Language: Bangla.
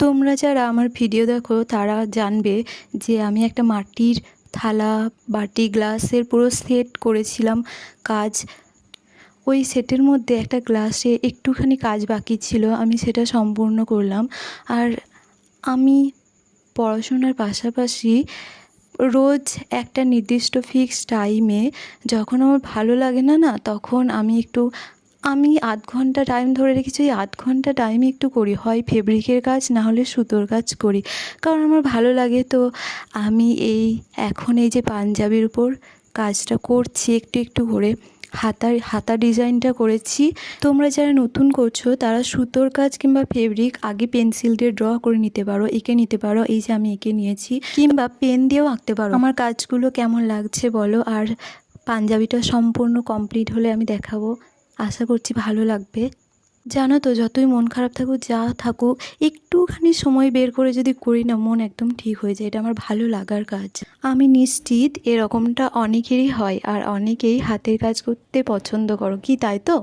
তোমরা যারা আমার ভিডিও দেখো, তারা জানবে যে আমি একটা মাটির থালা, বাটি, গ্লাসের পুরো সেট করেছিলাম কাজ। ওই সেটের মধ্যে একটা গ্লাসে একটুখানি কাজ বাকি ছিল, আমি সেটা সম্পূর্ণ করলাম। আর আমি পড়াশোনার পাশাপাশি রোজ একটা নির্দিষ্ট ফিক্সড টাইমে যখন আমার ভালো লাগে না না, তখন আমি একটু আমি আধ ঘণ্টা টাইম ধরে রেখেছি, ওই আধ ঘণ্টা টাইমে একটু করি। হয় ফেব্রিকের কাজ, না হলে সুতোর কাজ করি। কারণ আমার ভালো লাগে তো। আমি এই, এখন এই যে পাঞ্জাবির উপর কাজটা করছি একটু একটু করে। হাতার, হাতা ডিজাইনটা করেছি। তোমরা যারা নতুন করছ, তারা সুতোর কাজ কিংবা ফেব্রিক আগে পেন্সিল দিয়ে ড্র করে নিতে পারো, এঁকে নিতে পারো। এই যে আমি এঁকে নিয়েছি। কিংবা পেন দিয়েও আঁকতে পারো। আমার কাজগুলো কেমন লাগছে বলো? আর পাঞ্জাবিটা সম্পূর্ণ কমপ্লিট হলে আমি দেখাবো। আশা করছি ভালো লাগবে। জানো তো, যতই মন খারাপ থাকুক, যা থাকুক, একটুখানি সময় বের করে যদি করি না, মন একদম ঠিক হয়ে যায়। এটা আমার ভালো লাগার কাজ। আমি নিশ্চিত এরকমটা অনেকেরই হয়, আর অনেকেই হাতের কাজ করতে পছন্দ করো। কি তাই তো?